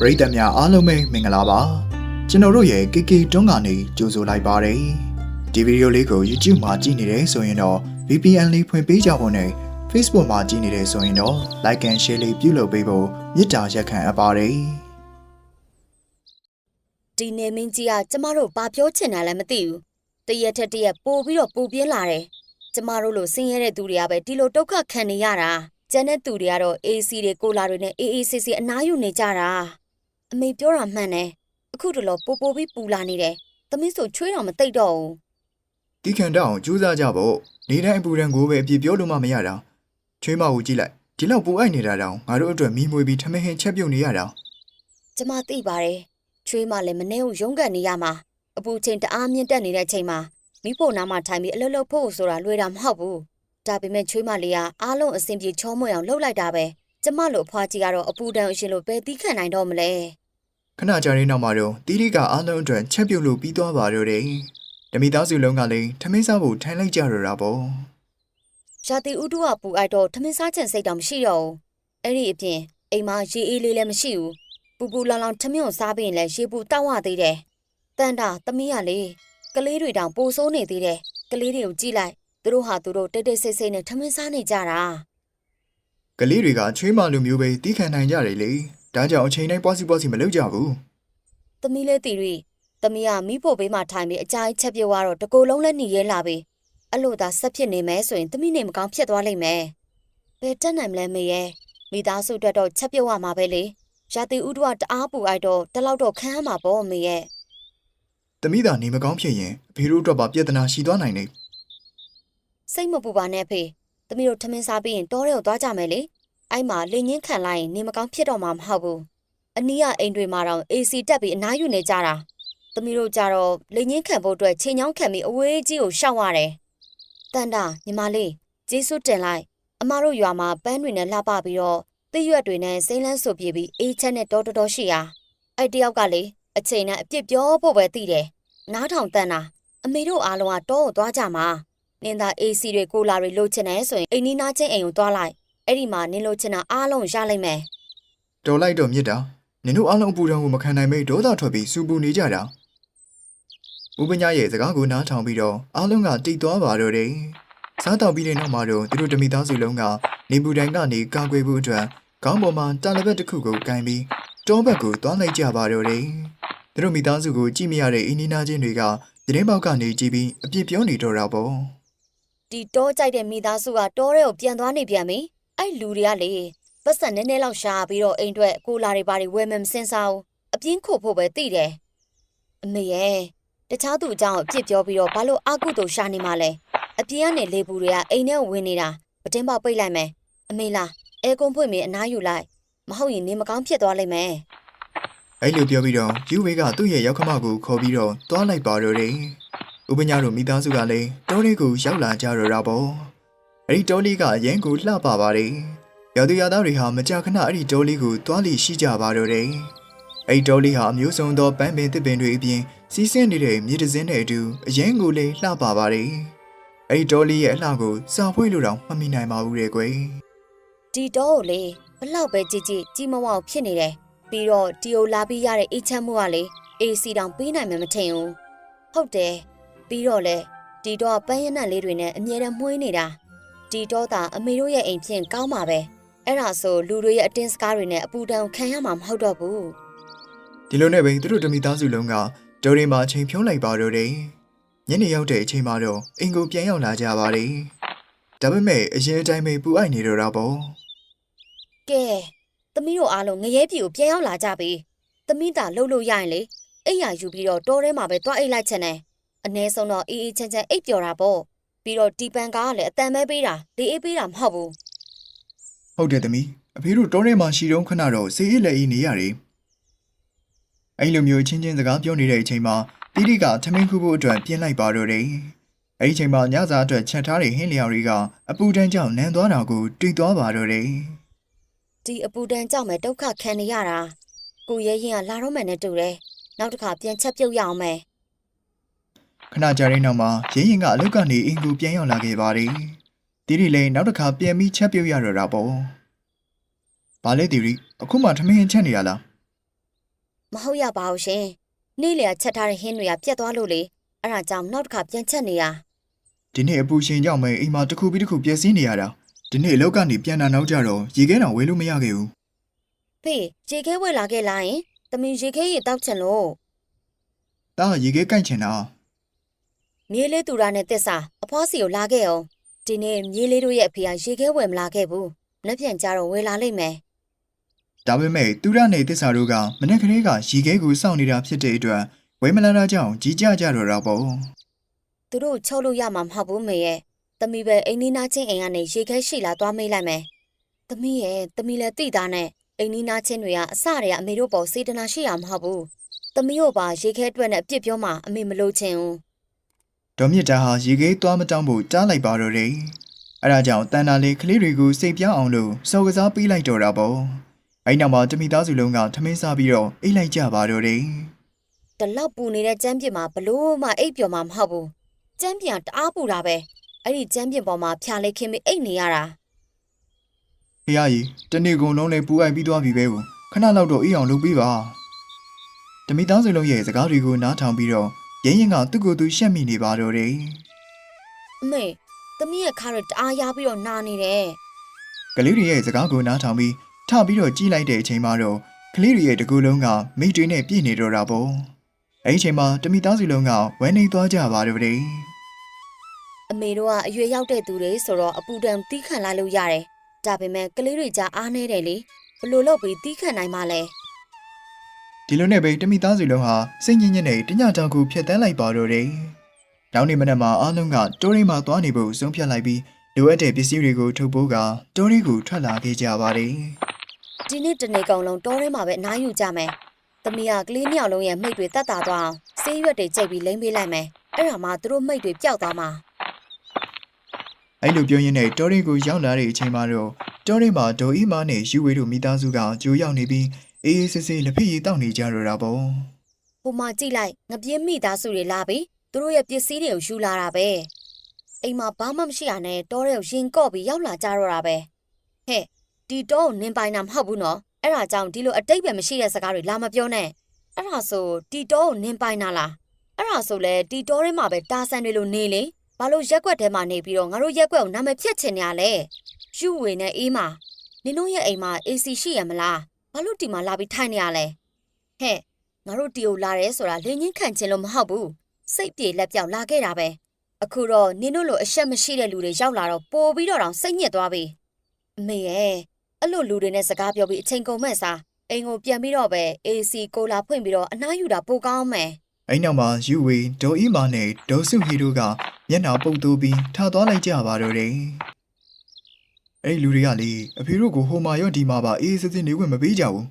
ပရိသတ်များအားလုံးပဲမင်္ဂလာပါကျွန်တော်တို့ရဲ့ KK တွန်းကနေကြိုဆိုလိုက်ပါတယ်ဒီဗီဒီယိုလေးကို YouTube မှာကြည့်နေတယ်ဆိုရင်တော့ VPN လေးဖွင့်ပေးကြဖို့နဲ့ Facebook မှာကြည့်နေတယ်ဆိုရင်တော့ Like and Share လေးပြုလုပ်ပေးဖို့မေတ္တာရက်ခံအပ်ပါတယ်ဒီနေမင်းကြီးကကျမတို့ဘာပြောချင်တာလဲမသိဘူးတရက်ထက်တရက်ပို့ပြီးတော့ပူပြင်းလာတယ်ကျမတို့လိုဆင်းရဲတဲ့သူတွေကပဲဒီလိုဒုက္ခခံနေရတာကျန်တဲ့သူတွေကတော့ AC တွေကိုလာတွေနဲ့အေးအေးဆေးဆေးအနားယူနေကြတာ အမေပြောတာမှန်တယ်အခုတလောပို့ပို့ပြီးပူလာနေတယ်သမီးဆိုချွေးတော်မသိပ်တော့ဘူးဒီခံတအောင်ကြိုးစားကြဖို့နေတိုင်းအပူရန်ကိုပဲအပြည့်ပြောလို့မှမရတာချွေးမကိုကြည့်လိုက်ဒီလောက်ပူအိုက်နေတာတောင်ငါတို့အတွက်မီးမွေပြီးထမင်းဟင်းချက်ပြုတ်နေရတာကျမသိပါတယ်ချွေးမလည်းမနေဘူးရုန်းကန်နေရမှာအပူချိန်တအားမြင့်တက်နေတဲ့ချိန်မှာမိဖို့နားမှာထိုင်ပြီးအလုပ်လုပ်ဖို့ဆိုတာလွယ်တာမဟုတ်ဘူးဒါပေမဲ့ချွေးမလေးကအားလုံးအဆင်ပြေချောမွေ့အောင်လှုပ်လိုက်တာပဲကျမလိုအဖွားကြီးကတော့အပူတန်အရှင်လို့ပဲတီးခံနိုင်တော့မလဲ ခဏကြာတဲ့နောက်မှာတော့တီတီကအားလုံးအတွက်ချက်ပြုတ်လို့ပြီးသွားပါတော့တယ်တမိသားစုလုံးကလည်းထမင်းစားဖို့ထိုင်လိုက်ကြရတာပေါ့ရာတီဥတုကပူအိုက်တော့ထမင်းစားချင်စိတ်တောင်မရှိတော့ဘူးအဲ့ဒီအပြင်အိမ်မှာရေအေးလေးလည်းမရှိဘူးပူပူလောင်လောင်ထမင်းကိုစားပြီးရင်လည်းရေပူတောက်ရသေးတယ်တန်တာသမီးကလေကလေးတွေတောင်ပိုဆိုးနေသေးတယ်ကလေးတွေကိုကြည့်လိုက်သူတို့ဟာသူတို့တိတ်တိတ်ဆိတ်ဆိတ်နဲ့ထမင်းစားနေကြတာကလေးတွေကချွေးမလိုမျိုးပဲတီးခံနိုင်ကြတယ်လေ ဒါကြောင့်အချိန်တိုင်းပွားစီပွားစီမလုပ်ကြဘူးသမီးလေးတီရီသမီးကမိဖို့ဘေးမှာထိုင်ပြီးအကြိုက်ချက်ပြုတ်သွားတော့တကိုယ်လုံးလည်းหนีရဲလာပြီအဲ့လိုသာဆက်ဖြစ်နေမယ်ဆိုရင်သမီးနေမကောင်းဖြစ်သွားလိမ့်မယ်ဘယ်တက်နိုင်မလဲမေရဲ့မိသားစုအတွက်တော့ချက်ပြုတ်ရမှာပဲလေရာတီဥတုကတအားပူအိုက်တော့တလောက်တော့ခံရမှာပေါ့မေရဲ့တမိသာနေမကောင်းဖြစ်ရင်အဖေတို့အတွက်ပါပြဿနာရှိသွားနိုင်တယ်စိတ်မပူပါနဲ့ဖေသမီးတို့ထမင်းစားပြီးရင်တောထဲကိုသွားကြမယ်လေ အဲ့မှာလင်းငင်းခံလိုက်ရင်နေမကောင်းဖြစ်တော့မှာမဟုတ်ဘူးအနီးကအိမ်တွေမှာတော့ AC တက်ပြီးအနားယူနေကြတာသမီးတို့ကြတော့လင်းငင်းခံဖို့အတွက်ချိန်ချောင်းခံပြီးအဝေးကြီးကိုရှောက်ရတယ်တန်တာညီမလေးကျေးဇူးတင်လိုက်အမတို့ရွာမှာပန်းတွေနဲ့လှပပြီးတော့သစ်ရွက်တွေနဲ့စိမ့်လန်းဆူပြေးပြီးအေးချက်နဲ့တော်တော်တော်ရှိရာအဲ့တယောက်ကလေအချိန်နဲ့အပြစ်ပြောဖို့ပဲသိတယ်နားထောင်တန်တာအမေတို့အားလုံးကတောကိုသွားကြမှာနင်သာ AC တွေကိုလာတွေလိုချင်တယ်ဆိုရင်အိမ်နီးနားချင်းအိမ်ကိုသွားလိုက် အဲ့ဒီမှာနင်လိုချင်တာအားလုံးရလိုက်မယ်တော်လိုက်တော့မြစ်တာနင်တို့အားလုံးအပူတံကိုမခံနိုင်မိဒေါသထွက်ပြီးစူပူနေကြတာဦးပညာရဲ့စကားကိုနားထောင်ပြီးတော့အားလုံးကတိတ်သွားပါတော့တယ်စားတောက်ပြီးတဲ့နောက်မှာတော့သူတို့တမိသားစုလုံးကနေပူတံကနေကာကွယ်ဖို့အတွက်ခေါင်းပေါ်မှာတာလဘက်တစ်ခုကိုကင်ပြီးတောဘက်ကိုသွားလိုက်ကြပါတော့တယ်သူတို့မိသားစုကိုကြည့်မရတဲ့အင်းနီနာချင်းတွေကသတင်းပေါက်ကနေကြည့်ပြီးအပြစ်ပြောနေတော့တာပေါ့ဒီတောကြိုက်တဲ့မိသားစုကတောထဲကိုပြန်သွားနေပြန်ပြီ အဲ့လူတွေကလေပတ်စံနည်းနည်းလောက်ရှာပြီးတော့အိမ်အတွက်ကိုလာတွေပါတွေဝယ်မယ်မစင်စားဘူးအပြင်းခုတ်ဖို့ပဲသိတယ်အမေရဲ့တခြားသူအကြောင်းအပြစ်ပြောပြီးတော့ဘာလို့အကုသို့ရှာနေမှလဲအပြင်းကနေလေပူတွေကအိမ်ထဲဝင်နေတာပတင်းပေါက်ပိတ်လိုက်မယ်အမေလားအဲကွန်ဖွင့်ပြီးအနားယူလိုက်မဟုတ်ရင်နေမကောင်းဖြစ်သွားလိမ့်မယ်အဲ့လိုပြောပြီးတော့ယူဝေကသူ့ရဲ့ရောက်ခမကိုခေါ်ပြီးတော့တွားလိုက်ပါတော့တယ်။ဥပညာတို့မိသားစုကလည်းတောလေးကိုရောက်လာကြတော့တာပေါ့။ အဲ့ဒီတောလေးကအရင်ကိုလှပပါတယ်။ရောက်သူရသားတွေဟာမကြာခဏအဲ့ဒီတောလေးကိုတွားလိရှိကြပါတော့တယ်။အဲ့ဒီတောလေးဟာအမျိုးစုံသောပန်းပင်သစ်ပင်တွေအပြင်စီးဆင်းနေတဲ့မြေတစင်းတွေအတူအရင်ကိုလည်းလှပပါတယ်။အဲ့ဒီတောလေးရဲ့အလှကိုစာဖွေးလို့တော့မမိနိုင်ပါဘူးတဲ့ကွယ်ဒီတော့ကိုလေဘလောက်ပဲကြည့်ကြည့်ကြီးမဝအောင်ဖြစ်နေတယ်ပြီးတော့ဒီကိုလာပြီးရတဲ့အိတ်ချမ်းမှုကလေ AC တောင်ပေးနိုင်မှာမထင်ဘူးဟုတ်တယ်ပြီးတော့လေဒီတော့ပန်းရနံ့လေးတွေနဲ့အမြဲတမ်းမှုေးနေတာ ဒီတော့သာအမေတို့ရဲ့အိမ်ဖြင့်ကောင်းပါပဲအဲ့ဒါဆိုလူတွေရဲ့အတင်းစကားတွေနဲ့အပူတန်ခံရမှာမဟုတ်တော့ဘူး။ဒီလိုနဲ့ပဲသူတို့တမိသားစုလုံးကတောတွေမှာချိန်ဖြုံးလိုက်ပါတော့တယ်။ညနေရောက်တဲ့အချိန်မှာတော့အင်ကိုပြန်ရောက်လာကြပါတယ်။ဒါပေမဲ့အရင်အတိုင်းပဲပူအိုက်နေတော့တာပေါ့ကဲသမီးတို့အားလုံးငရဲပြည်ကိုပြန်ရောက်လာကြပြီသမီးသာလှုပ်လို့ရရင်လေအိပ်ရယူပြီးတော့တောထဲမှာပဲတွားအိတ်လိုက်ချင်တယ်အ ਨੇ ဆုံးတော့အေးအေးချမ်းချမ်းအိပ်ပျော်တာပေါ့ ပြီးတော့ဒီပန်ကားကလည်းအတန်ပဲပေးတာလေအေးပေးတာမဟုတ်ဘူး။ဟုတ်တယ်သမီးအဖေတို့တောထဲမှာရှိတုန်းခဏတော့စေးအေးလက်အေးနေရတယ်။အဲ့လိုမျိုးချင်းချင်းစကားပြောနေတဲ့အချိန်မှာတီတီကထမင်းခုဖို့အတွက်ပြင်လိုက်ပါတော့တယ်။အဲ့ဒီအချိန်မှာညစာအတွက်ချက်ထားတဲ့ဟင်းလျော်တွေကအပူတန်းကြောင့်နန်းသွားတာကိုတွေ့သွားပါတော့တယ်။ဒီအပူဒဏ်ကြောင့်ပဲဒုက္ခခံနေရတာကိုရဲရင်ကလာတော့မယ်နဲ့တူတယ်နောက်တစ်ခါပြန်ချက်ပြုတ်ရအောင်မယ် ခဏကြာတဲ့နောက်မှာရင်းရင်ကအလုတ်ကနေအင်ကူပြန်ရောက်လာခဲ့ပါတယ်။တီတီလည်းနောက်တစ်ခါပြန်ပြီးချက်ပြုတ်ရတော့တာပေါ့။ဘာလဲတီတီအခုမှထမင်းချက်နေရလားမဟုတ်ရပါဘူးရှင်နေ့လျာချက်ထားတဲ့ဟင်းတွေကပြတ်သွားလို့လေအဲ့ဒါကြောင့်နောက်တစ်ခါပြန်ချက်နေရဒီနေ့အပူရှင်ကြောင့်ပဲအိမ်မှာတစ်ခုပြီးတစ်ခုပျက်စီးနေရတာဒီနေ့အလောက်ကနေပြန်လာနောက်ကြတော့ရေခဲတောင်ဝေးလို့မရခဲ့ဘူးဖေရေခဲဝယ်လာခဲ့လားယင်သမီးရေခဲရေတောက်ချင်လို့ဒါကရေခဲကိုက်ချင်တာ မြေးလေးသူရနဲ့တက်စာအဖွားစီကိုလာခဲ့အောင်ဒီနေ့မြေးလေးတို့ရဲ့အဖေကရေခဲဝယ်မလာခဲ့ဘူးလက်ပြန်ကြတော့ဝယ်လာလိမ့်မယ်ဒါပေမဲ့သူရနဲ့တစ္ဆာတို့ကမနေ့ကလေးကရေခဲကိုစောင့်နေတာဖြစ်တဲ့အတွက်ဝေးမလာတာကြောင့်ကြီးကြကြတော့တာပေါ့သူတို့ချုပ်လို့ရမှာမဟုတ်ဘူးမေရဲ့သမီးပဲအိမ်နီးနားချင်းအိမ်ကနေရေခဲရှိလာသွားမေးလိုက်မယ်သမီးရဲ့သမီးလည်းတိသားနဲ့အိမ်နီးနားချင်းတွေကအစတည်းကအမေတို့ပေါ်စေတနာရှိရမှာမဟုတ်ဘူးသမီးတို့ပါရေခဲအတွက်နဲ့အပြစ်ပြောမှအမေမလို့ချင်ဘူး ဒေါ်မြင့်တာဟာရေခဲသွားမတောင်းဖို့ကြားလိုက်ပါတော့တယ်အဲဒါကြောင့်တန်တာလေးကလေးတွေကိုစိတ်ပြောင်းအောင်လို့စော်ကစားပေးလိုက်တော့တာပေါ့အဲ့နောက်မှာတမိသားစုလုံးကထမင်းစားပြီးတော့အိတ်လိုက်ကြပါတော့တယ်တလောက်ပူနေတဲ့ကျမ်းပြစ်မှာဘလို့မှအိပ်ပျော်မှာမဟုတ်ဘူးကျမ်းပြန်တအားပူတာပဲအဲ့ဒီကျမ်းပြစ်ပေါ်မှာဖြာလေးခင်းပြီးအိတ်နေရတာဖះကြီးတနေ့ကုန်လုံးလည်းပူအိုက်ပြီးသွားပြီပဲကိုခဏလောက်တော့အေးအောင်လုပ်ပေးပါတမိသားစုလုံးရဲ့စကားတွေကိုနားထောင်ပြီးတော့ ရင်းရင်ကသူ့ကိုယ်သူရှက်မိနေပါတော့တယ်အမေသမီးရဲ့ခါရတအားရပြီးတော့နာနေတယ်ကလေးတွေရဲ့စကားကိုနားထောင်ပြီးထပြီးတော့ကြည်လိုက်တဲ့အချိန်မှာတော့ကလေးတွေရဲ့တကူလုံးကမိတ်တွေနဲ့ပြည့်နေတော့တာပေါ့အဲ့ဒီအချိန်မှာတမိသားစုလုံးကဝမ်းနေသွားကြပါတော့တယ်အမေတို့ကအရွယ်ရောက်တဲ့သူတွေဆိုတော့အပူဒဏ်တီးခံလိုက်လို့ရတယ်ဒါပေမဲ့ကလေးတွေကြားအားနေတယ်လေဘလို့လို့ပြီးတီးခံနိုင်မှလဲ ဒီလိုနဲ့ပဲတမိသားစုလုံးဟာစိတ်ညစ်ညစ်နဲ့တညတောင်ကိုဖျက်တမ်းလိုက်ပါတော့တယ်နောက်နေ့မနက်မှာအားလုံးကတိုးရင်းမှာသွားနေဖို့ဆုံးဖြတ်လိုက်ပြီးလိုအပ်တဲ့ပစ္စည်းတွေကိုထုတ်ပိုးကတိုးရင်းကိုထွက်လာခဲ့ကြပါတယ်ဒီနေ့တနေ့ကောင်လုံးတောထဲမှာပဲအနားယူကြမယ်သမီးကကလေးနှစ်ယောက်လုံးရဲ့မိတ်တွေတတ်တာသွားအောင်ဆေးရွက်တွေကြိတ်ပြီးလိမ့်ပေးလိုက်မယ်အဲ့ဒါမှသူတို့မိတ်တွေပျောက်သွားမှာအဲ့လိုပြောရင်းနဲ့တိုးရင်းကိုရောက်လာတဲ့အချိန်မှာတော့တိုးရင်းမှာဒေါ်အီမာနဲ့ယူဝေတို့မိသားစုကကြိုရောက်နေပြီး အေးအေးဆေးဆေးလက်ဖက်ရည်တောက်နေကြတော့တာပေါ့ဟိုမှာကြည့်လိုက်ငပြင်းမိသားစုတွေလာပြီသူတို့ရဲ့ပစ္စည်းတွေကိုယူလာတာပဲအိမ်မှာဘာမှမရှိရနဲ့တောထဲကိုရင်ကော့ပြီးရောက်လာကြတော့တာပဲဟဲ့ဒီတောကိုနင်းပိုင်တာမဟုတ်ဘူးနော်အဲ့ဒါကြောင့်ဒီလိုအတိတ်ပဲမရှိတဲ့စကားတွေလာမပြောနဲ့အဲ့ဒါဆိုဒီတောကိုနင်းပိုင်တာလားအဲ့ဒါဆိုလဲဒီတောထဲမှာပဲတာဆန်တွေလိုနေလေဘာလို့ရက်ွက်ထဲမှာနေပြီးတော့ငါတို့ရက်ွက်ကိုနာမည်ဖြတ်ချင်နေရလဲယူဝေနဲ့အေးမနင်တို့ရဲ့အိမ်မှာ AC ရှိရမလား ဘာလို့ဒီမှာလာပြီးထိုင်နေရလဲဟဲ့ငါတို့တီကိုလာရဲဆိုတာလင်းချင်းခံချင်လို့မဟုတ်ဘူးစိတ်ပြေလက်ပြောက်လာခဲ့တာပဲအခုတော့နင်တို့လိုအရှက်မရှိတဲ့လူတွေရောက်လာတော့ပိုပြီးတော့တောင်စိတ်ညစ်သွားပြီအမေရဲ့အဲ့လိုလူတွေနဲ့စကားပြောပြီးအချိန်ကုန်မဲ့စားအိမ်ကိုပြန်ပြီးတော့ပဲ AC ကိုလာဖွင့်ပြီးတော့အနားယူတာပိုကောင်းမယ်အဲ့နောက်မှာယူဝေဒေါ်အီမာနဲ့ဒေါ်စုဟီတို့ကမျက်နှာပုတ်တိုးပြီးထားသွားလိုက်ကြပါတော့တယ် အဲ့ဒီလူတွေကလေအဖေတို့ကိုဟိုမာရော့ဒီမာပါအေးအေးဆေးဆေးနေခွင့်မပေးကြဘူး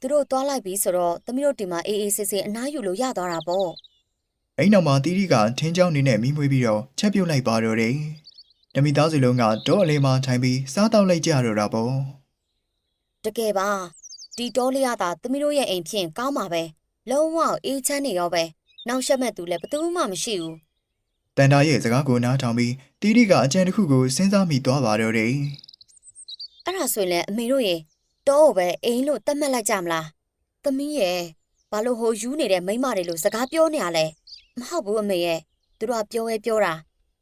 သူတို့သွားလိုက်ပြီဆိုတော့သမီးတို့ဒီမှာအေးအေးဆေးဆေးအနားယူလို့ရသွားတာပေါ့အဲ့နောက်မှာတီတီကထင်းချောင်းနေနဲ့မိမွေးပြီးတော့ချက်ပြုတ်လိုက်ပါတော့တယ်။တမိသားစုလုံးကဒေါ်အလေးမှထိုင်ပြီးစားတောက်လိုက်ကြတော့တာပေါ့တကယ်ပါဒီတောလေးရတာသမီးတို့ရဲ့အိမ်ဖြင့်ကောင်းပါပဲလုံးဝအေးချမ်းနေရောပဲနောက်ရှက်မဲ့သူလည်းဘယ်သူမှမရှိဘူး။ တန်တာရဲ့စကားကိုနားထောင်ပြီးတီတီကအကြံတစ်ခုကိုစဉ်းစားမိသွားပါတော့တယ်အဲ့ဒါဆိုရင်လည်းအမေတို့ရေတောကိုပဲအိမ်လို့တတ်မှတ်လိုက်ကြမလားသမီးရဲ့ဘာလို့ဟိုယူနေတဲ့မိန်းမတွေလို့စကားပြောနေရလဲမဟုတ်ဘူးအမေရဲ့သူတို့ကပြောရဲပြောတာ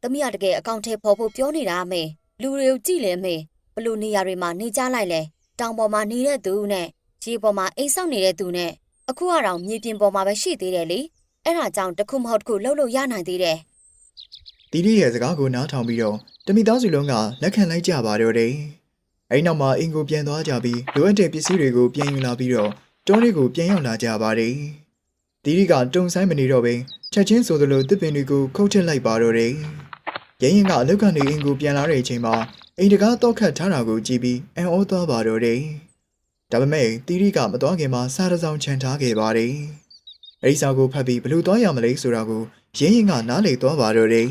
သမီးကတကယ်အကောင့်ထဲပေါ်ဖို့ပြောနေတာအမေလူတွေကိုကြည့်လေအမေဘလို့နေရာတွေမှာနေကြလိုက်လဲတောင်ပေါ်မှာနေတဲ့သူနဲ့ရေပေါ်မှာအိမ်ဆောက်နေတဲ့သူနဲ့အခုကတော့မြေပြင်ပေါ်မှာပဲရှိသေးတယ်လေအဲ့ဒါကြောင့်တစ်ခုမဟုတ်တစ်ခုလှုပ်လို့ရနိုင်သေးတယ်။ တီတီရဲ့စကားကိုနားထောင်ပြီးတော့တမိသားစုလုံးကလက်ခံလိုက်ကြပါတော့တယ်။အဲ့နောက်မှာအင်ကိုပြန်သွားကြပြီးလိုအပ်တဲ့ပစ္စည်းတွေကိုပြန်ယူလာပြီးတော့တောလေးကိုပြန်ရောက်လာကြပါတယ်။တီတီကတုံဆိုင်မနေတော့ဘဲချက်ချင်းဆိုသလိုတစ်ပင်တွေကိုခုတ်ထစ်လိုက်ပါတော့တယ်။ရဲရင်ကအလုတ်ကနေအင်ကိုပြန်လာတဲ့အချိန်မှာအိမ်တကားတော့ခတ်ထားတာကိုကြည့်ပြီးအံ့ဩသွားပါတော့တယ်။ဒါပေမဲ့တီရီကမသွားခင်မှာစားတစ်စောင်းခြံထားခဲ့ပါတယ်။အဲဒီစာကိုဖတ်ပြီးဘယ်လိုသွားရမလဲဆိုတာကို ရဲရင်ကနားလေသွားပါတော့တယ်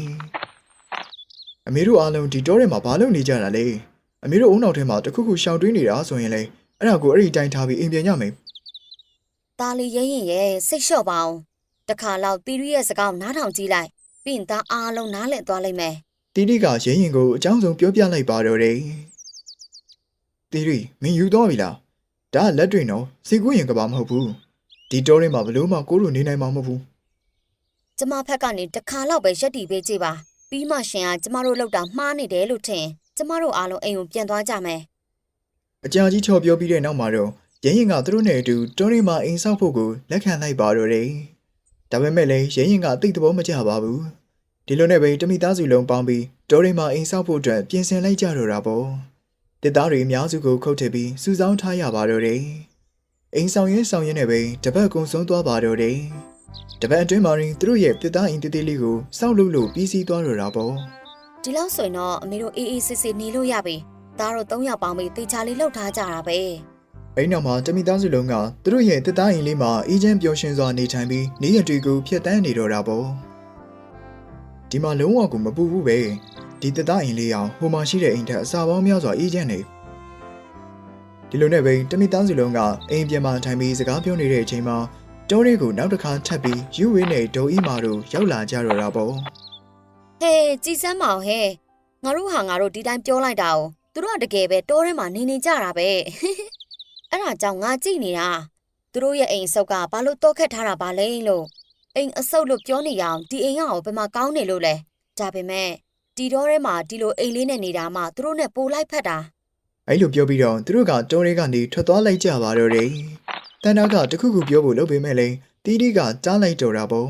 ။အမေတို့အားလုံးဒီတောထဲမှာဘာလုပ်နေကြတာလဲ။အမေတို့အုံနောက်ထဲမှာတခုခုရှောင်တွင်းနေတာဆိုရင်လေအဲ့ဒါကိုအဲ့ဒီတိုင်းထားပြီးအိမ်ပြန်ရမယ်ตาလီရဲရင်ရဲစိတ်လျှော့ပါအောင်တခါလောက်တီရီရဲ့စကားကိုနားထောင်ကြည့်လိုက်ပြီးရင်သားအားလုံးနားလည်သွားလိမ့်မယ်။တီရီကရဲရင်ကိုအကြောင်းဆုံးပြောပြလိုက်ပါတော့တယ်။တီရီမင်းယူသွားပြီလား။ဒါကလက်တွေနော်စီကူးရင်ကဘာမဟုတ်ဘူး။ဒီတောထဲမှာဘလို့မှကိုတို့နေနိုင်မှာမဟုတ်ဘူး ကျမဖက်ကနေတစ်ခါတော့ပဲရက်တီပေးကြည့်ပါပြီးမှရှင်ကကျမတို့လောက်တာမှားနေတယ်လို့ထင်ကျမတို့အားလုံးအိမ်ကိုပြန်သွားကြမယ်အကြာကြီးချော်ပြောပြီးတဲ့နောက်မှာတော့ရရင်ကသူတို့နဲ့အတူတောထဲမှာအိမ်ဆောက်ဖို့ကိုလက်ခံလိုက်ပါတော့တယ်ဒါပေမဲ့လည်းရရင်ကတိတ်သဘောမကျပါဘူးဒီလိုနဲ့ပဲတမိသားစုလုံးပေါင်းပြီးတောထဲမှာအိမ်ဆောက်ဖို့အတွက်ပြင်ဆင်လိုက်ကြတော့တာပေါ့တစ်သားတွေအများစုကိုခုတ်ထစ်ပြီးစုဆောင်းထားရပါတော့တယ်အိမ်ဆောင်ရင်းဆောင်ရင်းနဲ့ပဲတပတ်ကုံဆုံးသွားပါတော့တယ် တပတ်အတွင်းမှာရင်သူတို့ရဲ့တစ်သားအိမ်တေးသေးလေးကိုစောက်လုပ်လို့ပြီးစီးသွားတော့တာပေါ့ဒီလောက်ဆိုရင်တော့အမေတို့အေးအေးဆေးဆေးနေလို့ရပြီသားတို့၃ယောက်ပေါင်းပြီးတေချာလေးလှုပ်ထားကြတာပဲအဲ့နောက်မှာတမိသားစုလုံးကသူတို့ရဲ့တစ်သားအိမ်လေးမှာအေးချမ်းပျော်ရွှင်စွာနေထိုင်ပြီးနေရတွေကိုဖျက်ဆီးနေတော့တာပေါ့ဒီမှာလုံးဝကိုမပူဘူးပဲဒီတစ်သားအိမ်လေးအောင်ဟိုမှာရှိတဲ့အိမ်ထက်အစာပေါင်းများစွာအေးချမ်းနေဒီလိုနဲ့ပဲတမိသားစုလုံးကအိမ်ပြန်မှာထိုင်ပြီးစကားပြောနေတဲ့အချိန်မှာ တောလေးကိုနောက်တစ်ခါထပ်ပြီးယူဝင်းနဲ့ဒိုအီမာတို့ရောက်လာကြတော့တာပေါ့ဟေးကြည်စမ်းမောင်ဟဲ့ငါတို့ဟာငါတို့ဒီတိုင်းပြောလိုက်တာ哦သူတို့ကတကယ်ပဲတိုးထဲမှာနေနေကြတာပဲအဲ့ဒါကြောင့်ငါကြည့်နေတာသူတို့ရဲ့အိမ်အဆုပ်ကဘာလို့တော့ခက်ထားတာပါလဲလို့အိမ်အဆုပ်လို့ပြောနေရအောင်ဒီအိမ်ကရောဘယ်မှာကောင်းနေလို့လဲဒါပေမဲ့ဒီတော့ထဲမှာဒီလိုအိမ်လေးနဲ့နေတာမှသူတို့နဲ့ပိုလိုက်ဖက်တာအဲ့လိုပြောပြီးတော့သူတို့ကတောလေးကနေထွက်သွားလိုက်ကြပါတော့တယ် တန်တာကတခုခုပြောဖို့လုပ်ပေမဲ့လည်းတီးတီးကကြားလိုက်တော့တာပေါ့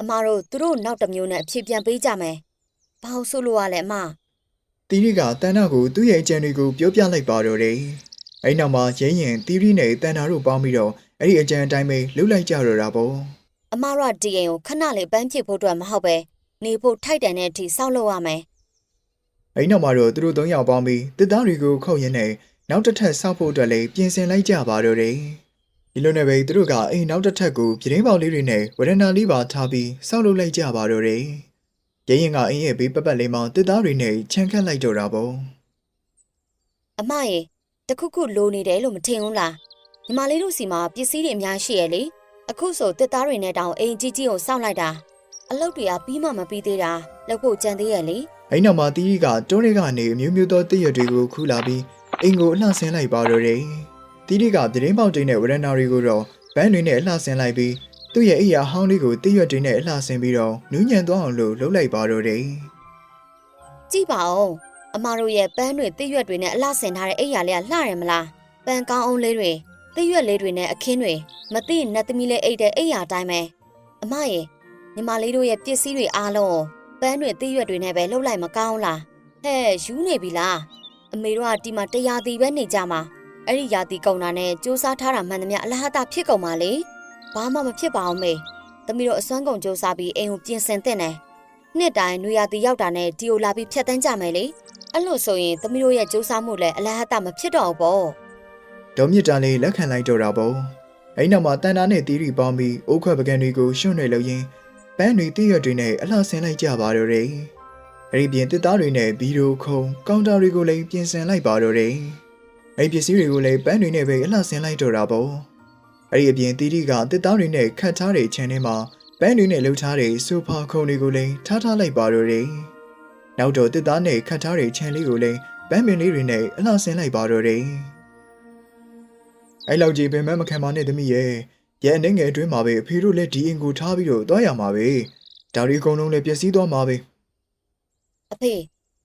အမတို့သူတို့နောက်တစ်မျိုးနဲ့အဖြစ်ပြန်ပေးကြမယ်ဘာလို့ဆိုလို့ရလဲအမတီရီကတန်နာကိုသူ့ရဲ့အကြံတွေကိုပြောပြလိုက်ပါတော့တယ်။အဲဒီနောက်မှာရင်းရင်တီရီနဲ့တန်နာတို့ပေါင်းပြီးတော့အဲ့ဒီအကြံအတိုင်းပဲလှုပ်လိုက်ကြတော့တာပေါ့အမတို့ကဒီအိမ်ကိုခဏလေးပန်းဖြစ်ဖို့အတွက်မဟုတ်ပဲနေဖို့ထိုက်တန်တဲ့အထိစောက်လုပ်ရမယ်။အဲဒီနောက်မှာတော့သူတို့သုံးယောက်ပေါင်းပြီးတစ်သားတွေကိုခုတ်ရင်းနဲ့နောက်တစ်ထပ်ဆောက်ဖို့အတွက်လည်းပြင်ဆင်လိုက်ကြပါတော့တယ်။ ဒီလိုနဲ့ပဲသူတို့ကအိမ်နောက်တစ်ထပ်ကိုပြတင်းပေါက်လေးတွေနဲ့ဝရဏာလေးပါထားပြီးဆောက်လုပ်လိုက်ကြပါတော့တယ်။ရင်းရင်ကအိမ်ရဲ့ဘေးပတ်ပတ်လေးမှာတစ်သားတွေနဲ့ခြံခတ်လိုက်တော့တာပေါ့အမရေတခုခုလိုနေတယ်လို့မထင်ဘူးလားညီမလေးတို့စီမှာပစ္စည်းတွေအများရှိရဲ့လေအခုဆိုတစ်သားတွေနဲ့တောင်အိမ်ကြီးကြီးကိုစောင့်လိုက်တာအလုပ်တွေကပြီးမှမပြီးသေးတာလောက်ဖို့ကြံသေးရဲ့လေ။အဲဒီနောက်မှာတီရီကတွန်းတွေကနေအမျိုးမျိုးသောတည့်ရတွေကိုခူးလာပြီးအိမ်ကိုအလှဆင်းလိုက်ပါတော့တယ်။ တီရီကပြတင်းပေါက်တွေနဲ့ဝရဏာတွေကိုတော့ဘန်းတွေနဲ့အလှဆင်းလိုက်ပြီးသူ့ရဲ့အိယာဟောင်းလေးကိုတည့်ရတွေနဲ့အလှဆင်းပြီးတော့နူးညံသွားအောင်လို့လှုပ်လိုက်ပါတော့တယ်ကြည့်ပါဦးအမတို့ရဲ့ပန်းတွေတစ်ရွက်တွေနဲ့အလှဆင်ထားတဲ့အိမ်ရလေးကလှတယ်မလားပန်းကောင်းအောင်လေးတွေတစ်ရွက်လေးတွေနဲ့အခင်းတွေမသိနတ်သမီးလေးအိတ်တဲ့အိမ်ရအတိုင်းပဲအမရေညီမလေးတို့ရဲ့ပစ္စည်းတွေအားလုံးကိုပန်းတွေတစ်ရွက်တွေနဲ့ပဲလှုပ်လိုက်မကောင်းလားဟဲ့ယူနေပြီလားအမေတို့ကဒီမှာတရားတီပဲနေကြမှာ အဲ့ဒီယာတီကုံတာနဲ့စူးစမ်းထားတာမှန်သမျှအလားအတာဖြစ်ကုန်ပါလေဘာမှမဖြစ်ပါအောင်မေသမီးတို့အစွမ်းကုန်စူးစမ်းပြီးအိမ်ကိုပြင်ဆင်တဲ့နယ်နှစ်တိုင်းနွေရာတီရောက်တာနဲ့ဒီကိုလာပြီးဖြတ်တန်းကြမယ်လေအဲ့လို့ဆိုရင်သမီးတို့ရဲ့စူးစမ်းမှုလည်းအလားအတာမဖြစ်တော့ဘူးပေါ့။ဒေါ်မြင့်တာလေးလက်ခံလိုက်တော့တာပေါ့။အဲဒီနောက်မှာတန်တာနဲ့တီရီပေါင်းပြီးအိုးခွက်ပကံတွေကိုရှွန့်နေလို့ရင်းပန်းတွေတည့်ရတွေနဲ့အလှဆင်းလိုက်ကြပါတော့တယ်။အဲဒီပြင်တစ်သားတွေနဲ့ဘီရိုခုံကောင်တာတွေကိုလည်းပြင်ဆင်လိုက်ပါတော့တယ်။ အဲဒီပစ္စည်းတွေကိုလည်းပန်းတွေနဲ့ပဲအလှဆင်းလိုက်တော့တာပေါ့။အဲဒီအပြင်တီရီကတစ်သားတွေနဲ့ခတ်ထားတဲ့ခြံထဲမှာပန်းတွေနဲ့လှုပ်ထားတဲ့ဆိုဖာခုံတွေကိုလည်းထားထားလိုက်ပါတော့တယ်။နောက်တော့တစ်သားနဲ့ခတ်ထားတဲ့ခြံလေးကိုလည်းပန်းပင်လေးတွေနဲ့အလှဆင်းလိုက်ပါတော့တယ်။အဲ့လောက်ကြီးပင်မမခံပါနဲ့သမီးရဲ့ရဲအနေငယ်အတွင်းမှာပဲအဖေတို့လည်းဒီအင်ကိုထားပြီးတော့သွားရမှာပဲဒါရီအကုန်လုံးလည်းပျက်စီးသွားမှာပဲအဖေ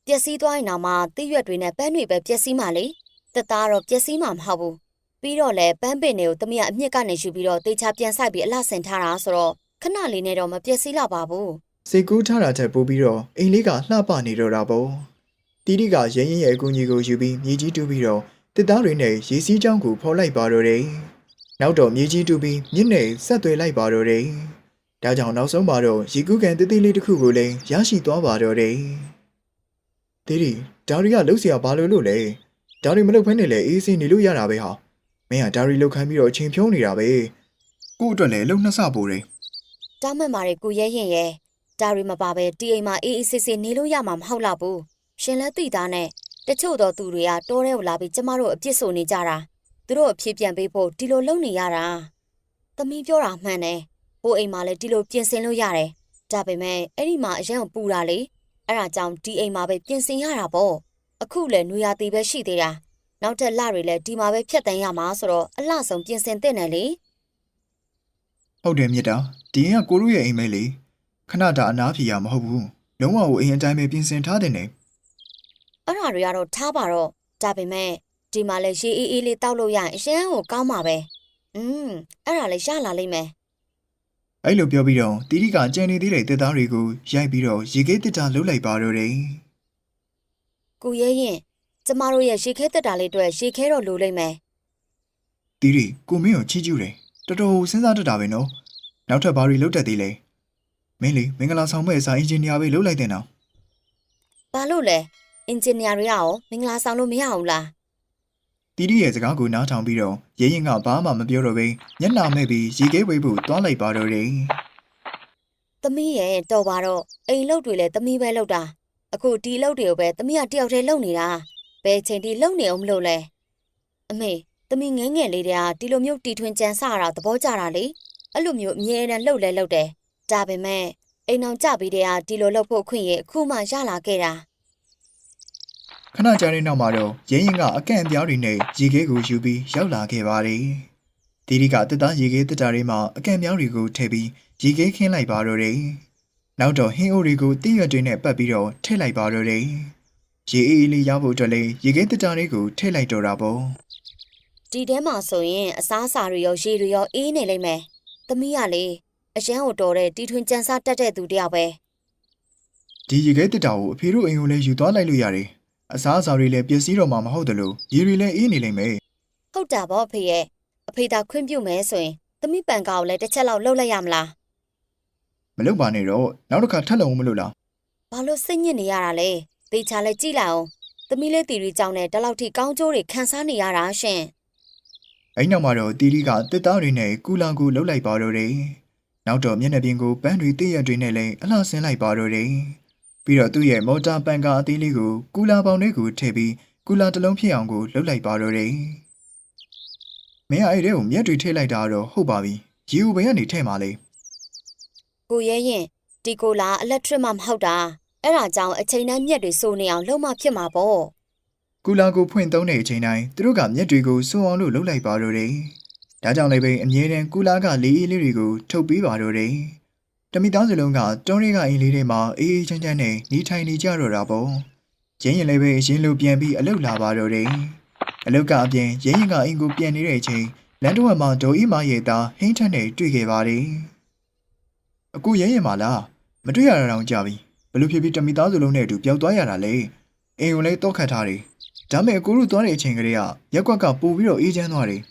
ပျက်စီးသွားရင်တော့မှတိရွက်တွေနဲ့ပန်းတွေပဲပျက်စီးမှလေ တသားတော့ပျက်စီးမှာမဟုတ်ဘူးပြီးတော့လည်းပန်းပင်တွေကိုတမီးကအမြင့်ကနေယူပြီးတော့တေချာပြန်ဆိုင်ပြီးအလှဆင်ထားတာဆိုတော့ခဏလေးနဲ့တော့မပျက်စီးတော့ပါဘူး စိတ်ကူးထားတာချက်ပို့ပြီးတော့အိမ်လေးကလှပနေတော့တာပေါ့တီတီကရရင်ရင်ရဲ့အကူကြီးကိုယူပြီးမြေကြီးတူးပြီးတော့တစ်သားတွေနဲ့ရေစီးချောင်းကိုဖော်လိုက်ပါတော့တယ်နောက်တော့မြေကြီးတူးပြီးမြင့်နဲ့ဆက်သွယ်လိုက်ပါတော့တယ်ဒါကြောင့်နောက်ဆုံးမှာတော့ရေကူးကန်တေးသေးလေးတစ်ခုကိုလည်းရရှိသွားပါတော့တယ်တီတီဒါရီကလှုပ်เสียဘာလို့လို့လဲ ဒါရီမလှုပ်ဖဲနဲ့လေအေးစင်းနေလို့ရတာပဲဟာမင်းကဒါရီလှုပ်ခိုင်းပြီးတော့အချိန်ဖြုံးနေတာပဲကို့အတွက်လည်းလှုပ်နှစ်ဆပိုးတယ်တောင်းမှန်ပါလေကိုရဲရင်ရဲ့ဒါရီမပါပဲဒီအိမ်မှာအေးအေးဆေးဆေးနေလို့ရမှာမဟုတ်တော့ဘူးရှင်လည်းသိသားနဲ့တချို့တော့သူတွေကတိုးထဲကိုလာပြီးကျမတို့အပြစ်ဆိုနေကြတာသူတို့အဖြစ်ပြန်ပေးဖို့ဒီလိုလုပ်နေရတာသမီးပြောတာမှန်တယ်ဟိုအိမ်မှာလည်းဒီလိုပြင်ဆင်လို့ရတယ်ဒါပေမဲ့အဲ့ဒီမှာအရင်ကပူတာလေအဲ့ဒါကြောင့်ဒီအိမ်မှာပဲပြင်ဆင်ရတာပေါ့ အခုလည်းနွေရာသီပဲရှိသေးတာနောက်ထပ်လတွေလည်းဒီမှာပဲဖြတ်တန်းရမှာဆိုတော့အလှဆုံးပြင်ဆင်တဲ့နယ်လေဟုတ်တယ်မြစ်တာဒီရင်ကကိုတို့ရဲ့အိမ်မဲလေခဏတာအနားဖြေရမဟုတ်ဘူးလုံးဝကိုအိမ်အတိုင်းပဲပြင်ဆင်ထားတဲ့နေအဲ့ဒါတွေကတော့ထားပါတော့ဒါပေမဲ့ဒီမှာလဲရေအေးအေးလေးတောက်လို့ရရင်အရန်ကိုကောင်းပါပဲอืมအဲ့ဒါလည်းရလာလိမ့်မယ်အဲ့လိုပြောပြီးတော့တီတီကကြံနေသေးတဲ့တက်သားတွေကိုရိုက်ပြီးတော့ရေခဲတစ်တာလှုပ်လိုက်ပါတော့တယ် ကိုရဲရင်ကျမတို့ရဲ့ရေခဲတက်တာလေးအတွက်ရေခဲတော့လိုလိမ့်မယ်တီတီကိုမင်းကိုချီးကျူးတယ်တော်တော်စဉ်းစားတတ်တာပဲနော်နောက်ထပ်ဘာတွေလုပ်တတ်သေးလဲမင်းလေမင်္ဂလာဆောင်မဲ့အစားအင်ဂျင်နီယာပဲလုပ်လိုက်တဲ့နော်ဘာလို့လဲအင်ဂျင်နီယာတွေကရောမင်္ဂလာဆောင်လို့မရအောင်လားတီတီရဲ့စကားကိုနားထောင်ပြီးတော့ရဲရင်ကဘာမှမပြောတော့ဘဲညက်နာမဲ့ပြီးရေခဲဝေးဖို့တွားလိုက်ပါတော့တယ်သမီးရဲ့တော်ပါတော့အိမ်လုတ်တွေလည်းသမီးပဲလုတ်တာ အခုဒီလုတ်တွေကိုပဲသမီးကတယောက်တည်းလုတ်နေတာဘယ်ချိန်ထိလုတ်နေအောင်မလို့လဲအမေသမီးငယ်ငယ်လေးတည်းကဒီလိုမျိုးတီထွင်ကြံစရတာသဘောကျတာလေအဲ့လိုမျိုးအမြဲတမ်းလုတ်လဲလုတ်တယ်ဒါပေမဲ့အိမ်အောင်ကြပြီးတည်းကဒီလိုလုတ်ဖို့အခွင့်ရအခုမှရလာခဲ့တာခဏကြာတဲ့နောက်မှာတော့ရဲရင်ကအကန့်အပြောင်းတွေနဲ့ရေခဲကိုယူပြီးရောက်လာခဲ့ပါတယ်တီတီကတက်သားရေခဲတက်တာတွေမှာအကန့်အပြောင်းတွေကိုထည့်ပြီးရေခဲခင်းလိုက်ပါတော့တယ် နောက်တော့ဟင်းအိုးတွေကိုတိရွက်တွေနဲ့ပတ်ပြီးတော့ထည့်လိုက်ပါတော့တယ်ရေအေးအေးလေးရဖို့အတွက်လည်းရေခဲတက်တာတွေကိုထည့်လိုက်တော့တာပေါ့ဒီထဲမှာဆိုရင်အစားအစာတွေရောရေတွေရောအေးနေလိမ့်မယ်သမီးကလေအရန်ကိုတော်တဲ့တီထွင်ကြံစတတ်တဲ့သူတယောက်ပဲဒီရေခဲတက်တာကိုအဖေတို့အိမ်ကိုလည်းယူသွားလိုက်လို့ရတယ်အစားအစာတွေလည်းပျက်စီးတော့မှာမဟုတ်တယ်လို့ရေတွေလည်းအေးနေလိမ့်မယ်ဟုတ်တာပေါ့အဖေရဲ့အဖေသာခွင့်ပြုမယ်ဆိုရင်သမီးပန်ကာကိုလည်းတစ်ချက်လောက်လှုပ်လိုက်ရမလား မလုပ်ပါနဲ့တော့နောက်တစ်ခါထပ်လုံမလို့လားဘာလို့စိတ်ညစ်နေရတာလဲသေချာလဲကြည့်လိုက်အောင်သမီးလေးတီရီကြောင့်နဲ့တလောက်ထိကောင်းကျိုးတွေခံစားနေရတာရှင်အဲ့နောက်မှာတော့တီတီကတစ်သားတွေနဲ့ကူလာကိုလှုပ်လိုက်ပါတော့တယ်နောက်တော့မျက်နှာပြင်ကိုပန်းတွေတည့်ရက်တွေနဲ့လည်းအလှဆင်းလိုက်ပါတော့တယ်ပြီးတော့သူ့ရဲ့မော်တာပန်ကာအသေးလေးကိုကူလာပေါင်လေးကိုထည့်ပြီးကူလာတစ်လုံးဖြစ်အောင်ကိုလှုပ်လိုက်ပါတော့တယ်မင်းကအဲ့ဒီကိုမျက်တွေထည့်လိုက်တာတော့ဟုတ်ပါပြီရေဦးဘယ်ကနေထည့်မှာလဲ ကိုရဲရင်ဒီကိုလာအလက်ထရစ်မှမဟုတ်တာအဲ့ဒါကြောင့်အချိန်တိုင်းမြက်တွေစိုးနေအောင်လုံးမဖြစ်မှာပေါ့ကူလာကိုဖွင့်သုံးတဲ့အချိန်တိုင်းသူတို့ကမျက်တွေကိုစိုးအောင်လို့လှုပ်လိုက်ပါတော့တယ်ဒါကြောင့်လည်းပဲအမြဲတမ်းကူလာကလေးအေးလေးတွေကိုထုတ်ပေးပါတော့တယ်တမိသားစုလုံးကတောင်းရကအင်းလေးတွေမှာအေးအေးချမ်းချမ်းနဲ့နေထိုင်နေကြတော့တာပေါ့ကျင်းရင်လည်းပဲရင်းလိုပြန်ပြီးအလုတ်လာပါတော့တယ်အလုတ်ကအပြင်ရင်းရင်ကအင်းကိုပြန်နေတဲ့အချိန်လန်တော်မှာဒေါ်အီမာရဲ့သားဟင်းထက်နဲ့တွေ့ခဲ့ပါတယ် အခုရင်းရင်မလားမတွေ့ရတာတော့ကြာပြီဘလို့ဖြစ်ပြီးတမိသားစုလုံးနဲ့အတူပျောက်သွားရတာလေအိမ်ကိုလည်းတော့ခတ်ထားတယ်ဒါမဲ့အကိုတို့သွားတဲ့အချိန်ကလေးကရက်ကွက်ကပို့ပြီးတော့အေးချမ်းသွားတယ်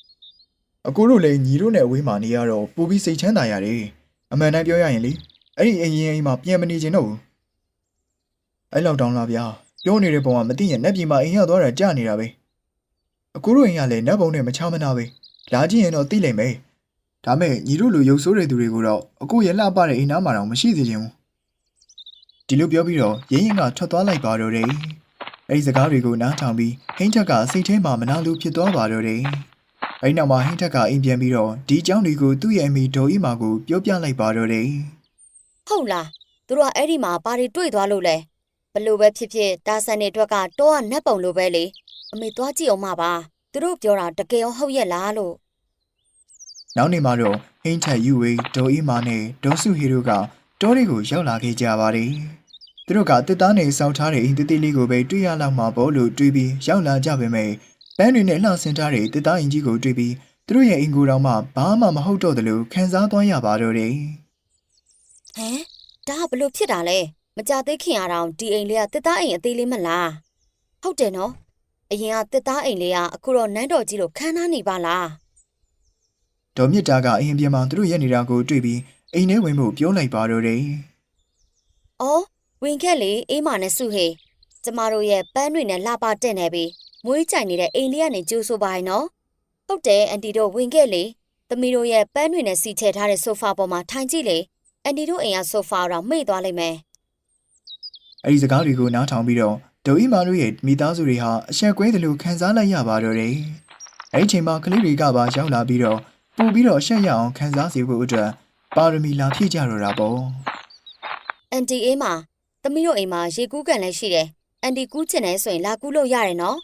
။အကိုတို့လည်းညီတို့နဲ့အဝေးမှာနေရတော့ပို့ပြီးစိတ်ချမ်းသာရတယ်။အမှန်တမ်းပြောရရင်လေအဲ့ဒီအရင်အိမ်မှာပြန်မနေချင်တော့ဘူး။အဲ့လောက်တောင်းလာဗျာ။ပြောနေတဲ့ပုံကမသိရင်နက်ပြည်မှာအိမ်ရောက်သွားတာကြာနေတာပဲ။အကိုတို့အိမ်ကလည်းနတ်ဘုံနဲ့မချမနာပဲ။လာကြည့်ရင်တော့သိလိမ့်မယ်။ ဒါမဲ့ညီတို့လိုရုပ်ဆိုးတဲ့သူတွေကိုတော့အကိုရဲ့လှပတဲ့အိမ်သားမှာတော့မရှိသေးချင်ဘူး။ဒီလိုပြောပြီးတော့ရင်းရင်ကထွက်သွားလိုက်ပါတော့တယ်။အဲ့ဒီစကားတွေကိုနားထောင်ပြီးဟိန်းထက်ကစိတ်ထဲမှာမနာလိုဖြစ်သွားပါတော့တယ်။အဲ့ဒီနောက်မှာဟိန်းထက်ကအိမ်ပြန်ပြီးတော့ဒီအကြောင်းတွေကိုသူ့ရဲ့အမိဒေါ်အီမာကိုပြောပြလိုက်ပါတော့တယ်ဟုတ်လားသူတို့ကအဲ့ဒီမှာဘာတွေတွေ့သွားလို့လဲဘလို့ပဲဖြစ်ဖြစ်တာဆန်တွေအတွက်ကတော့ကနတ်ပုံလိုပဲလေအမေသွားကြည့်အောင်မပါသူတို့ပြောတာတကယ်ရောဟုတ်ရဲ့လားလို့။ နောက်နေ့မှာတော့ဟိန်းထက်ယူဝေဒေါ်အီမာနဲ့ဒေါ်စုဟီတို့ကတောတွေကိုရောက်လာခဲ့ကြပါတယ်။သူတို့ကတစ်သားနဲ့စောက်ထားတဲ့အိမ်တစ်သေးလေးကိုပဲတွေ့ရလောက်မှာပေါ့လို့တွေးပြီးရောက်လာကြပေမဲ့ပန်းတွေနဲ့လှဆင်ထားတဲ့တစ်သားအိမ်ကြီးကိုတွေ့ပြီးသူတို့ရဲ့အိမ်ကိုယ်တော်မှဘာမှမဟုတ်တော့တယ်လို့ခံစားသွားရပါတော့တယ်။ဟမ်ဒါကဘလို့ဖြစ်တာလဲမကြသေးခင်ရအောင်ဒီအိမ်လေးကတစ်သားအိမ်အသေးလေးမလားဟုတ်တယ်နော်အရင်ကတစ်သားအိမ်လေးကအခုတော့နန်းတော်ကြီးလို့ခန်းနားနေပါလား ဒေါ်မြစ်တာကအရင်ပြန်မှာသူတို့ရက်နေတာကိုတွေ့ပြီးအိမ်ထဲဝင်ဖို့ပြောလိုက်ပါတော့တယ်။အော်ဝင်ခဲ့လေအေးမာနဲ့စုဟေကျမတို့ရဲ့ပန်းတွေနဲ့လှပတက်နေပြီမွေးကြိုင်နေတဲ့အိမ်လေးကနေကြိုးဆိုပါရင်နော်။ဟုတ်တယ်အန်တီတို့ဝင်ခဲ့လေသမီးတို့ရဲ့ပန်းတွေနဲ့စီချဲထားတဲ့ဆိုဖာပေါ်မှာထိုင်ကြည့်လေအန်တီတို့အိမ်ကဆိုဖာတော့မေ့သွားလိမ့်မယ်။အဲဒီစကားတွေကိုနားထောင်ပြီးတော့ဒေါ်အီမာတို့ရဲ့မိသားစုတွေဟာအဆက်ကွဲတယ်လို့ခံစားလိုက်ရပါတော့တယ်။အဲဒီအချိန်မှာကလေးတွေကပါရောက်လာပြီးတော့ ပို့ပြီးတော့အဆက်ရအောင်ခံစားစေဖို့အတွက်ပါရမီလာဖြည့်ကြတော့တာပေါ့။အန်တီအေးမာသမီးတို့အိမ်မှာရေကူးကန်လည်းရှိတယ်အန်တီကူးချင်တယ်ဆိုရင်လာကူးလို့ရတယ်နော်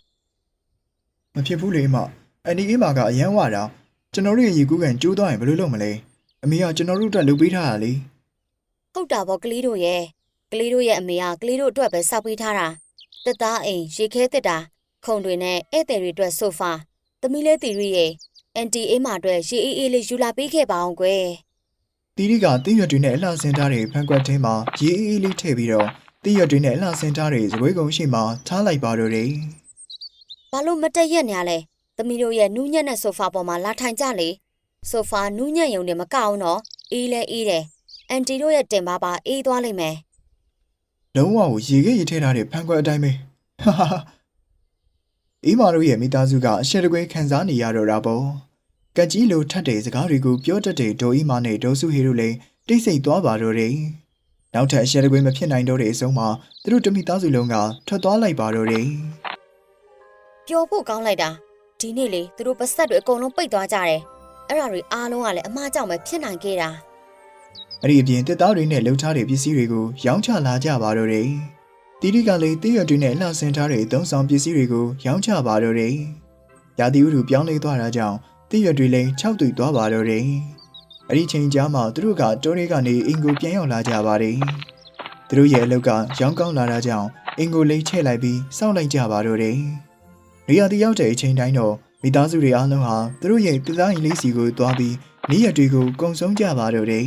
။မဖြစ်ဘူးလေအမ။အန်ဒီအေးမာကအရန်ဝတာကျွန်တော်တို့ရဲ့ရေကူးကန်ကျိုးသွားရင်ဘယ်လိုလုပ်မလဲ။အမေကကျွန်တော်တို့အတွက်လုပ်ပေးထားတာလေဟုတ်တာပေါ့ကလေးတို့ရဲ့ကလေးတို့ရဲ့အမေကကလေးတို့အတွက်ပဲစောက်ပေးထားတာတက်သားအိမ်ရေခဲတက်တာခုံတွေနဲ့ဧည့်သည်တွေအတွက်ဆိုဖာသမီးလေးတီရီရဲ့ အန်တီအေးမာအတွက်ရေအေးအေးလေးယူလာပေးခဲ့ပါအောင်ကွယ်တီရီကတင်းရွက်တွေနဲ့အလှဆင်ထားတဲ့ဖန်ကွက်ထဲမှာရေအေးအေးလေးထည့်ပြီးတော့တင်းရွက်တွေနဲ့အလှဆင်ထားတဲ့ဇပွဲကုံရှိမှထားလိုက်ပါတော့တယ်ဘာလို့မတက်ရက်နေရလဲသမီးတို့ရဲ့နူးညံ့တဲ့ဆိုဖာပေါ်မှာလာထိုင်ကြလေဆိုဖာနူးညံ့ရုံနဲ့မကအောင်တော့အေးလဲအေးတယ်အန်တီတို့ရဲ့တင်ပါပါအေးသွားလိမ့်မယ်လုံးဝကိုရေခဲရေထည့်ထားတဲ့ဖန်ကွက်အတိုင်းပဲဟာဟာဟာ အေးမာတို့ရဲ့မိသားစုကအရှက်တကွဲခံစားနေရတော့တာပေါ့ကက်ကြီးလိုထတ်တဲ့စကားတွေကိုပြောတတ်တဲ့ဒေါ်အေးမာနဲ့ဒေါ်စုဟေတို့လည်းတိတ်ဆိတ်သွားပါတော့တယ်နောက်ထပ်အရှက်တကွဲမဖြစ်နိုင်တော့တဲ့အဆုံးမှာသူတို့တမိသားစုလုံးကထွက်သွားလိုက်ပါတော့တယ်ပျော်ဖို့ကောင်းလိုက်တာဒီနေ့လေသူတို့ပတ်ဆက်တွေအကုန်လုံးပိတ်သွားကြတယ်အဲ့ဒါတွေအားလုံးကလည်းအမှားကြောင့်ပဲဖြစ်နိုင်ခဲ့တာအဲ့ဒီအပြင်တစ်သားတွေနဲ့လှုပ်ထားတဲ့ပစ္စည်းတွေကိုရောင်းချလာကြပါတော့တယ် တီတီကလည်းတည့်ရတွေနဲ့လှဆင်ထားတဲ့သုံးဆောင်ပစ္စည်းတွေကိုရောင်းချပါတော့တယ်ရာသီဥတုပြောင်းလဲသွားတာကြောင့်တည့်ရတွေလည်းခြောက်သွေ့သွားပါတော့တယ်အဲ့ဒီချိန်ကြားမှာသူတို့ကတိုးလေးကနေအင်ကိုပြန်ရောက်လာကြပါတယ်သူတို့ရဲ့အလုပ်ကရောင်းကောင်းလာတာကြောင့်အင်ကိုလိမ့်ချဲ့လိုက်ပြီးစောင့်လိုက်ကြပါတော့တယ်နေရာတီရောက်တဲ့အချိန်တိုင်းတော့မိသားစုတွေအားလုံးဟာသူတို့ရဲ့ပြည်သားရင်လေးစီကိုသွားပြီးနေ့ရက်တွေကိုကုံဆုံးကြပါတော့တယ်